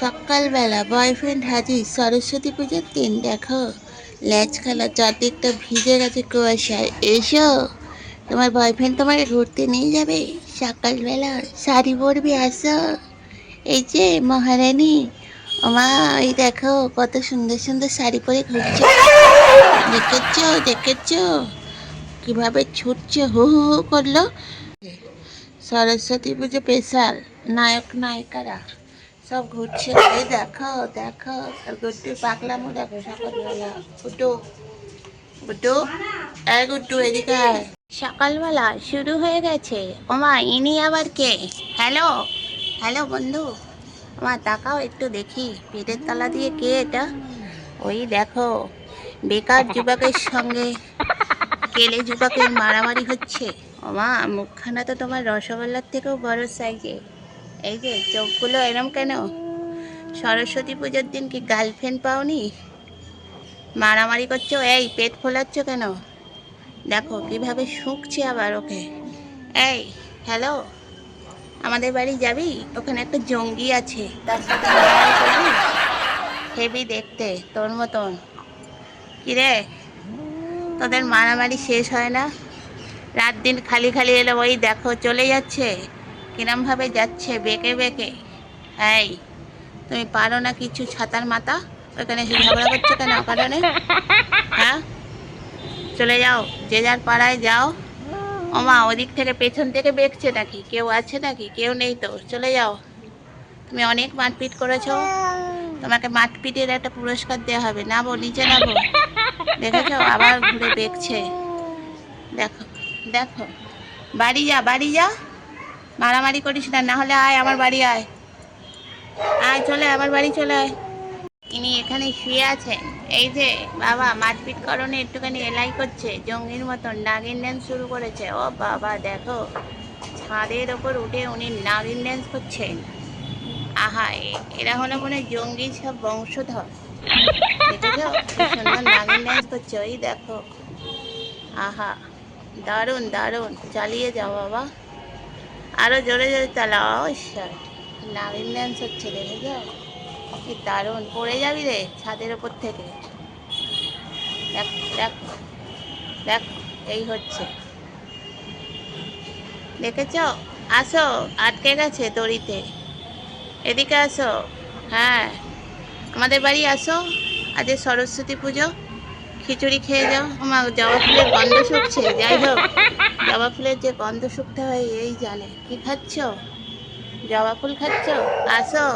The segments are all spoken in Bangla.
সকালবেলা বয়ফ্রেন্ড হাজির সরস্বতী পুজোর দিন, দেখো। ল্যাচ খেলা, চারদিকটা ভিজে গেছে কুয়াশায়। এসো। তোমার বয়ফ্রেন্ড তোমাকে ঘুরতে নিয়ে যাবে। সকালবেলা শাড়ি পরবি, আসো। এই যে মহারানী, ওমা, এই দেখো, কত সুন্দর সুন্দর শাড়ি পরে ঘুরছে। দেখেছ দেখেছ? কীভাবে ছুটছে, হু হু হু করল। সরস্বতী পুজো স্পেশাল নায়ক, নায়িকারা। সব ঘুরছে। এই দেখো দেখো আর গুড্ডু পাগলামো দেখো সকালবেলা। গুড্ডু গুড্ডু এই গুড্ডু এদিকে সকালবেলা শুরু হয়ে গেছে। ওমা ইনি আবার কে? হ্যালো হ্যালো বন্ধু। ওমা তাকাও একটু দেখি পেটের তলা দিয়ে কে এটা? ওই দেখো বেকার যুবকের সঙ্গে কেলে যুবকের মারামারি হচ্ছে। ওমা মুখখানা তো তোমার রসগোল্লার থেকেও বড় সাইজে এই যে চোখগুলো এরম কেন? সরস্বতী পুজোর দিন কি গার্লফ্রেন্ড পাওনি? মারামারি করছ? এই, পেট ফোলাচ্ছ কেন? দেখো, কীভাবে শুকছে আবার ওকে। এই হ্যালো আমাদের বাড়ি যাবি? ওখানে একটা জঙ্গি আছে। তার সাথে হেভি দেখতে, তোর মতন। কিরে, তোদের মারামারি শেষ হয় না? রাত দিন খালি খালি এলো, ওই দেখো, চলে যাচ্ছে। কিরমভাবে যাচ্ছে বেঁকে বেঁকে? এই, তুমি পারো না কিছু ছাতার মাথা? ওখানে এসে ঝগড়া করছ কেন কারণে হ্যাঁ? চলে যাও, যে যার পাড়ায় যাও। ওমা, ওদিক থেকে পেছন থেকে বেঁকছে নাকি? কেউ আছে নাকি? কেউ নেই তো, চলে যাও। তুমি অনেক মারপিট করেছ। তোমাকে মারপিটের একটা পুরস্কার দেওয়া হবে। নাবো, নিচে নাবো। দেখেছ? আবার ঘুরে দেখছে দেখো দেখো। বাড়ি যা বাড়ি যা। মারামারি করিস না না হলে আয়, আমার বাড়ি আয়। আয়, চলে, আমার বাড়ি চলে আয়। ইনি এখানে শুয়ে আছেন। এই যে, বাবা, মারপিট করণে একটুখানি এলাই করছে, জঙ্গির মতন নাগিন ড্যান্স শুরু করেছে। ও বাবা, দেখো, ছাদের ওপর উঠে উনি নাগিন ড্যান্স করছেন। আহা এরা হলো মনে জঙ্গি সব বংশধর। নাগিন ড্যান্স করছে। ওই দেখো। আহা, দারুণ দারুণ। চালিয়ে যাও বাবা। আরও জোরে জোরে চালাও স্যার নাগিন ড্যান্স হচ্ছে দেখেছ কি দারুণ। পড়ে যাবি রে ছাদের ওপর থেকে। দেখ দেখ দেখ, এই হচ্ছে। দেখেছ? আসো, আটকে গেছে দড়িতে। এদিকে আসো। হ্যাঁ আমাদের বাড়ি আসো। আজ সরস্বতী পুজো। খিচুড়ি খেয়ে যাও। আমার জবা ফুলের গন্ধ শুকছে, যাই হোক। জবা ফুলের যে গন্ধ শুকতে হয়, এই জানে। কি খাচ্ছ? জবা ফুল খাচ্ছ? আসো।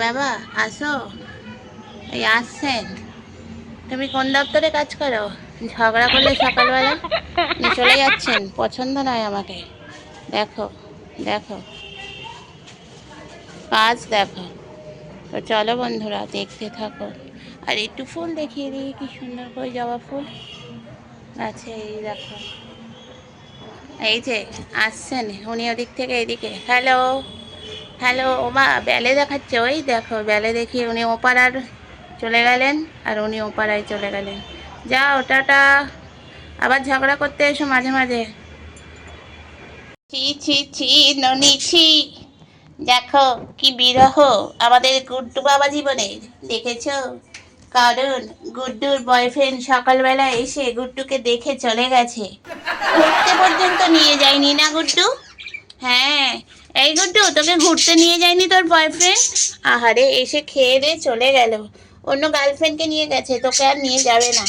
বাবা, আসো। এই আসছেন। তুমি কোন দপ্তরে কাজ করো? ঝগড়া করলে সকালবেলা? চলে যাচ্ছেন। পছন্দ নয় আমাকে। দেখো দেখো। কাজ দেখো। তো চলো বন্ধুরা, দেখতে থাকো। আর একটু ফুল দেখিয়ে দিই, কি সুন্দর করে জবা ফুল। আছে, এই দেখো। এই যে আসছেন, উনি ওদিক থেকে এদিকে। হ্যালো হ্যালো, ওমা, বেলে দেখাচ্ছে, ওই দেখো, বেলে দেখি উনি ওপাড়ার চলে গেলেন আর উনি ওপাড়ায় চলে গেলেন। যাও, টাটা। আবার ঝগড়া করতে এসো মাঝে মাঝে। ছি ছি ছি, ননি, ছি। দেখো, কি বিরহ। আমাদের গুড্ডু বাবা জীবনের দেখেছ? কারণ গুড্ডুর বয়ফ্রেন্ড সকালবেলা এসে গুড্ডুকে দেখে চলে গেছে। ঘুরতে পর্যন্ত নিয়ে যায়নি না গুড্ডু? হ্যাঁ। এই গুড্ডু, তোকে ঘুরতে নিয়ে যায়নি তোর বয়ফ্রেন্ড আহারে, এসে খেয়ে দিয়ে চলে গেল। অন্য গার্লফ্রেন্ডকে নিয়ে গেছে, তোকে আর নিয়ে যাবে না।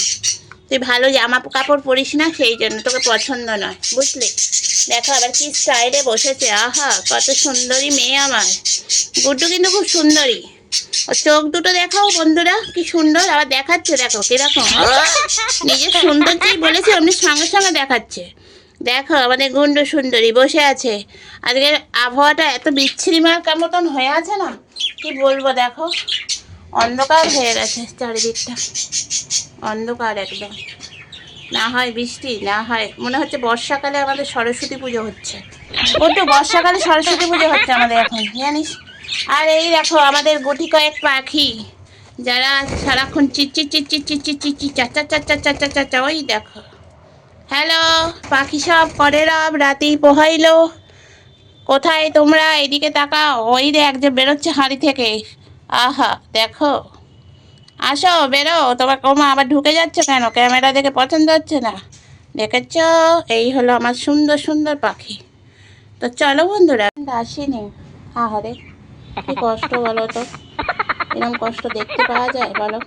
তুই ভালো জামা কাপড় পরিস না, সেই জন্য তোকে পছন্দ নয়, বুঝলি? দেখো আবার কি স্টাইলে বসেছে, আহা, কত সুন্দরী মেয়ে আমার। গুড্ডু কিন্তু খুব সুন্দরী। চোখ দুটো দেখাও বন্ধুরা, কি সুন্দর। আবার দেখাচ্ছে, দেখো, কীরকম? নিজের সুন্দর যেই বলেছে, অমনি সঙ্গে সঙ্গে দেখাচ্ছে। দেখো, আমাদের গুন্ডু সুন্দরী বসে আছে। আজকের আবহাওয়াটা এত বিচ্ছিরি মার্কার মতন হয়ে আছে না, কি বলব দেখো। অন্ধকার হয়ে গেছে চারিদিকটা। অন্ধকার একদম। না হয় বৃষ্টি, না হয়, মনে হচ্ছে বর্ষাকালে আমাদের সরস্বতী পুজো হচ্ছে। ও তো বর্ষাকালে সরস্বতী পুজো হচ্ছে আমাদের এখন, জানিস? আর এই দেখো, আমাদের গুটি কয়েক পাখি। যারা সারাক্ষণ চিচ্চি চিচ্চি চিচ্চি চিচ্চি চাচা চাচা চাচা চাচা ওই দেখো। হ্যালো, পাখি সব করে রব রাতেই পোহাইলো। কোথায় তোমরা? এদিকে তাকাও। ওই দেখ যে বেরোচ্ছে হাঁড়ি থেকে। আহা, দেখো। আসো, বেরো। তোমার কমা আবার ঢুকে যাচ্ছে কেন? ক্যামেরা দেখে পছন্দ হচ্ছে না। দেখেছ? এই হলো আমার সুন্দর সুন্দর পাখি। তো চলো বন্ধুরা, আসিনি। আহারে। কি কষ্ট বলো তো? এরকম কষ্ট দেখতে পাওয়া যায় বলো?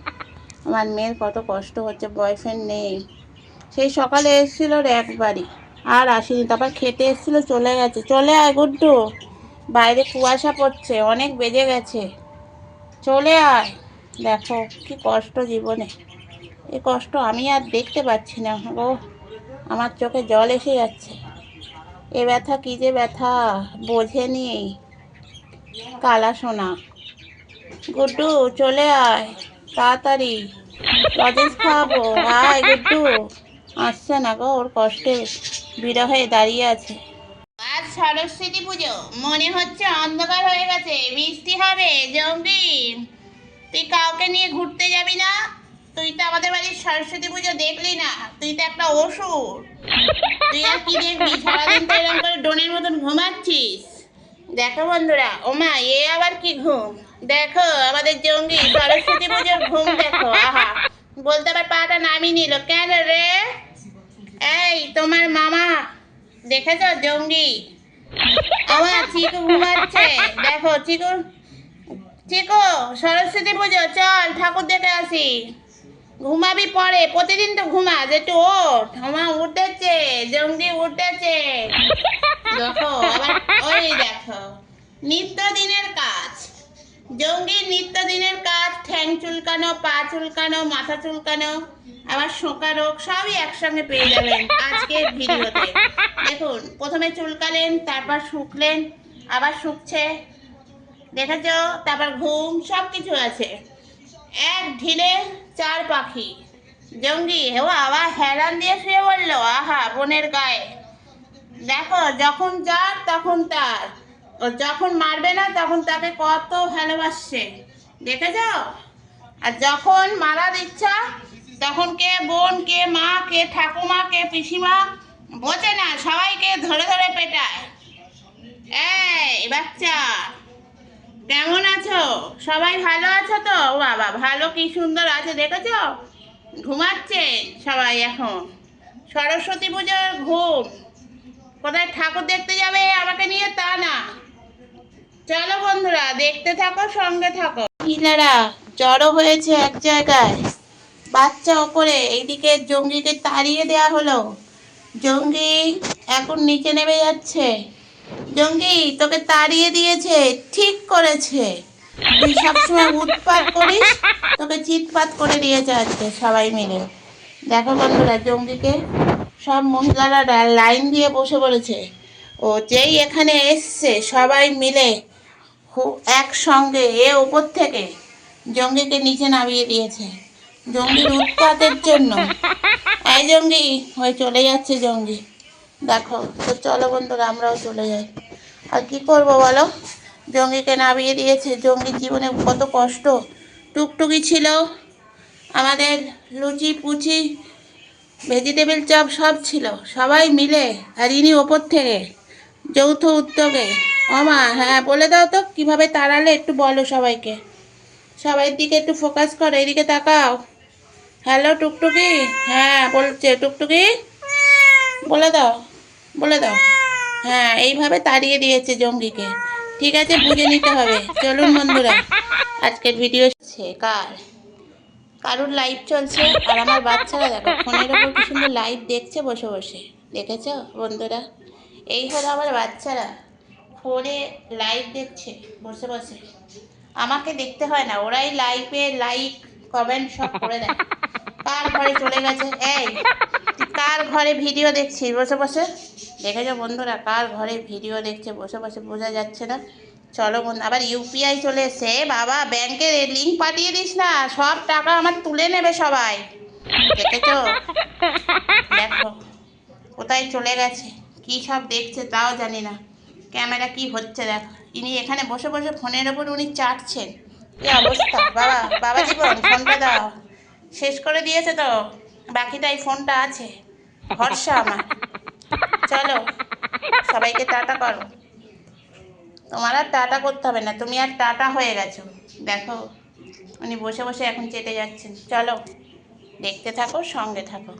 আমার মেয়ের কত কষ্ট হচ্ছে বয়ফ্রেন্ড নেই। সেই সকালে এসেছিল ওর একবারই, আর আসেনি। তারপর খেতে এসেছিল, চলে গেছে। চলে আয় গুড্ডু। বাইরে কুয়াশা পড়ছে, অনেক বেজে গেছে। চলে আয়। দেখো কি কষ্ট জীবনে। এই কষ্ট আমি আর দেখতে পাচ্ছি না ও আমার চোখে জল এসে যাচ্ছে। এ ব্যথা কী যে ব্যথা বোঝেনি কালা সোনা। গুড্ডু, চলে আয়, তাড়াতাড়ি। লজেন্স খাওয়াবো। আয় গুড্ডু। আসছে না গো ওর কষ্টে। বিরহে দাঁড়িয়ে আছে। আজ সরস্বতী পুজো। মনে হচ্ছে অন্ধকার হয়ে গেছে। বৃষ্টি হবে তুই কাউকে নিয়ে ঘুরতে যাবি না? তুই তো আমাদের বাড়ির সরস্বতী পুজো দেখলি না। তুই তো একটা ওষুধ তুই আর কি দেখবি? সারাদিন তো এরকম করে ডোনের মতন ঘুমাচ্ছিস। দেখো বন্ধুরা, ওমা, এ আবার কি ঘুম? দেখো, আমাদের জঙ্গি সরস্বতী পুজোর ঘুম দেখো, আহা। বলতে আবার পাটা নামিয়ে নিল, কেন রে? এই, তোমার মামা, দেখেছ জঙ্গি? আমার চিকু ঘুমাচ্ছে। দেখো, চিকু চিকু, সরস্বতী পুজো, চল ঠাকুর দেখে আসি। ঘুমাবি পরে, প্রতিদিন তো ঘুমাস, একটু ওঠ। আমার উঠেছে, জঙ্গি উঠেছে। দেখো আবার ওই দেখো নিত্যদিনের কাজ জঙ্গির নিত্যদিনের কাজ ঠ্যাং চুলকানো পা চুলকানো মাথা চুলকানো আবার শোকা রোগ সবই একসঙ্গে পেয়ে যাবেন আজকের ভিডিওতে দেখুন প্রথমে চুলকালেন তারপর শুকলেন আবার শুকছে দেখেছ তারপর ঘুম সব কিছু আছে এক ঢিলে চার পাখি জঙ্গি হেও আবার হেরান দিয়ে শুয়ে বলল আহা বোনের গায়ে দেখো, যখন যার, তখন তার। যখন মারবে না, তখন তাকে কত ভালোবাসছে। দেখেছ? আর যখন মারার ইচ্ছা, তখন কে বোন, কে মা, কে ঠাকুমা, কে পিসিমা, বোঝে না, সবাইকে ধরে ধরে পেটায়। এই, বাচ্চা, কেমন আছো? সবাই ভালো আছো তো? বাবা, ভালো কি সুন্দর আছে, দেখেছ? ঘুমাচ্ছে সবাই এখন। সরস্বতী পুজোর ঘুম। কোথায় ঠাকুর দেখতে যাবে আমাকে নিয়ে তা না। চলো বন্ধুরা, দেখতে থাকো, সঙ্গে থাকো। মহিলারা জড়ো হয়েছে এক জায়গায়। বাচ্চা ওপরে, এইদিকে জঙ্গিকে তাড়িয়ে দেয়া হলো। জঙ্গি এখন নিচে নেমে যাচ্ছে। জঙ্গি, তোকে তাড়িয়ে দিয়েছে, ঠিক করেছে। তুই সবসময় উৎপাত করিস, তোকে চিৎপাত করে দিয়েছে আজকে সবাই মিলে। দেখো বন্ধুরা, জঙ্গিকে সব মহিলারা লাইন দিয়ে বসে পড়েছে ও যেই এখানে এসছে সবাই মিলে একসঙ্গে এ ওপর থেকে জঙ্গিকে নিচে নামিয়ে দিয়েছে। জঙ্গির উৎপাতের জন্য। এই জঙ্গি, হয়ে চলে যাচ্ছে জঙ্গি। দেখো, তো চলো বন্ধুরা, আমরাও চলে যাই। আর কি করব বলো? জঙ্গিকে নামিয়ে দিয়েছে। জঙ্গির জীবনে কত কষ্ট। টুকটুকি ছিল। আমাদের লুচি পুচি ভেজিটেবল চপ সব ছিল। সবাই মিলে আর ইনি ওপর থেকে যৌথ উদ্যোগে। অমা হ্যাঁ বলে দাও তো, কীভাবে তাড়ালে একটু বলো সবাইকে। সবাই দিকে একটু ফোকাস করো, এদিকে তাকাও। হ্যালো টুকটুকি? হ্যাঁ বলছে, টুকটুকি? বলে দাও বলে দাও। হ্যাঁ এইভাবে তাড়িয়ে দিয়েছে জঙ্গিকে। ঠিক আছে, বুঝে নিতে হবে। চলুন বন্ধুরা, আজকের ভিডিও কার কারুর লাইভ চলছে? আর আমার বাচ্চারা দেখো, ফোনের ওপর কি সুন্দর লাইভ দেখছে বসে বসে। দেখেছ বন্ধুরা? এই হলো আমার বাচ্চারা। ফোনে লাইভ দেখছে, বসে বসে। আমাকে দেখতে হয় না, ওরাই লাইভে লাইক কমেন্ট সব করে দেয় কার ঘরে চলে গেছে? এই, কার ঘরে ভিডিও দেখছিস বসে বসে। দেখেছ বন্ধুরা, কার ঘরে ভিডিও দেখছে? বসে বসে, বোঝা যাচ্ছে না। চলো বন্ধু, আবার ইউপিআই চলে এসছে। এ বাবা ব্যাংকের লিঙ্ক পাঠিয়ে দিস না, সব টাকা আমার তুলে নেবে সবাই। দেখেছ? দেখো, কোথায় চলে গেছে, কি সব দেখছে তাও জানি না। ক্যামেরা কি হচ্ছে দেখো। ইনি এখানে বসে বসে ফোনের ওপর উনি চাটছেন। কি অবস্থা? বাবা বাবা জীবন ফোনটা দাও। শেষ করে দিয়েছে তো বাকিটা এই ফোনটা আছে। ভরসা আমার। চলো, সবাইকে টাটা করো। তোমার আর টাটা করতে হবে না, তুমি আর টাটা হয়ে গেছো। দেখো, উনি বসে বসে এখন চেটে যাচ্ছেন। চলো, দেখতে থাকো, সঙ্গে থাকো।